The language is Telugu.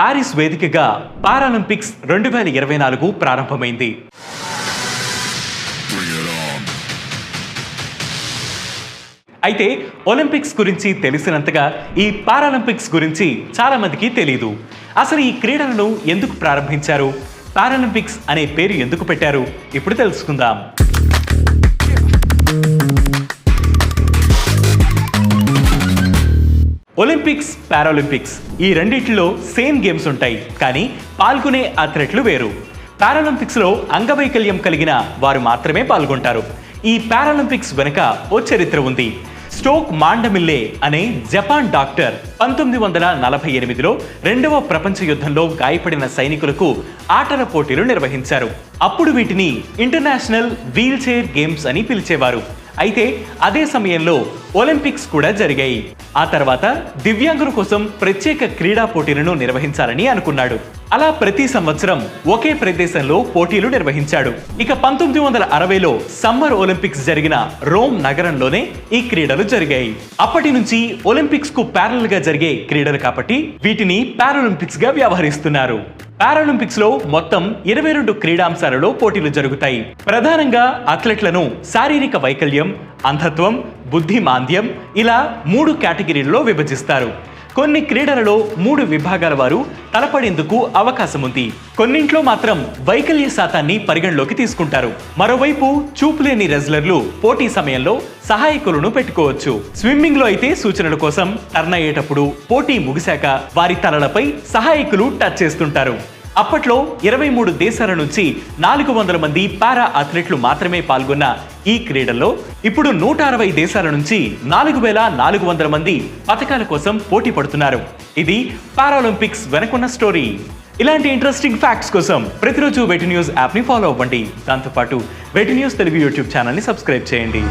పారిస్ వేదికగా పారాలింపిక్స్ రెండు వేల ఇరవై నాలుగు ప్రారంభమైంది. అయితే ఒలింపిక్స్ గురించి తెలిసినంతగా ఈ పారాలింపిక్స్ గురించి చాలా మందికి తెలియదు అసలు ఈ క్రీడలను ఎందుకు ప్రారంభించారు? పారాలింపిక్స్ అనే పేరు ఎందుకు పెట్టారు? ఇప్పుడు తెలుసుకుందాం. ఒలింపిక్స్ పారాలింపిక్స్ ఈ రెండింటిలో సేమ్ గేమ్స్ ఉంటాయి కానీ పాల్గొనే అథ్లెట్లు వేరు. పారాలింపిక్స్లో అంగవైకల్యం కలిగిన వారు మాత్రమే పాల్గొంటారు. ఈ పారాలింపిక్స్ వెనుక ఓ చరిత్ర ఉంది. స్టోక్ మాండమిల్లే అనే జపాన్ డాక్టర్ పంతొమ్మిది వందల నలభై ఎనిమిదిలో రెండవ ప్రపంచ యుద్ధంలో గాయపడిన సైనికులకు ఆటల పోటీలు నిర్వహించారు. అప్పుడు వీటిని ఇంటర్నేషనల్ వీల్చైర్ గేమ్స్ అని పిలిచేవారు. అయితే అదే సమయంలో ఒలింపిక్స్ కూడా జరిగాయి. ఆ తర్వాత దివ్యాంగుల కోసం ప్రత్యేక క్రీడా పోటీలను నిర్వహించాలని అనుకున్నాడు. అలా ప్రతి సంవత్సరం ఒకే ప్రదేశంలో పోటీలు నిర్వహించాడు. ఇక పంతొమ్మిది వందల అరవైలో సమ్మర్ ఒలింపిక్స్ జరిగిన రోమ్ నగరంలోనే ఈ క్రీడలు జరిగాయి. అప్పటి నుంచి ఒలింపిక్స్కు ప్యారల్గా జరిగే క్రీడలు కాబట్టి వీటిని పారాలింపిక్స్గా వ్యవహరిస్తున్నారు. పారాలింపిక్స్లో మొత్తం ఇరవై రెండు క్రీడాంశాలలో పోటీలు జరుగుతాయి. ప్రధానంగా అథ్లెట్లను శారీరక వైకల్యం అంధత్వం బుద్ధి మాంద్యం ఇలా మూడు కేటగిరీల్లో విభజిస్తారు. కొన్ని క్రీడలలో మూడు విభాగాల వారు తలపడేందుకు అవకాశం ఉంది కొన్నింట్లో మాత్రం వైకల్య శాతాన్ని పరిగణలోకి తీసుకుంటారు. మరోవైపు చూపులేని రెజ్లర్లు పోటీ సమయంలో సహాయకులను పెట్టుకోవచ్చు. స్విమ్మింగ్లో అయితే సూచనల కోసం టర్న్ అయ్యేటప్పుడు పోటీ ముగిశాక వారి తలలపై సహాయకులు టచ్ చేస్తుంటారు. అప్పట్లో ఇరవై మూడు దేశాల నుంచి నాలుగు వందల మంది పారా అథ్లెట్లు మాత్రమే పాల్గొన్న ఈ క్రీడల్లో ఇప్పుడు నూట అరవై దేశాల నుంచి నాలుగు వేల నాలుగు వందల మంది పథకాల కోసం పోటీ పడుతున్నారు. ఇది పారాలింపిక్స్ వెనకున్న స్టోరీ. ఇలాంటి ఇంట్రెస్టింగ్ ఫ్యాక్ట్స్ కోసం ప్రతిరోజు వెటి న్యూస్ యాప్ని ఫాలో అవ్వండి. దాంతోపాటు వెటి న్యూస్ తెలుగు యూట్యూబ్ ఛానల్ని సబ్స్క్రైబ్ చేయండి.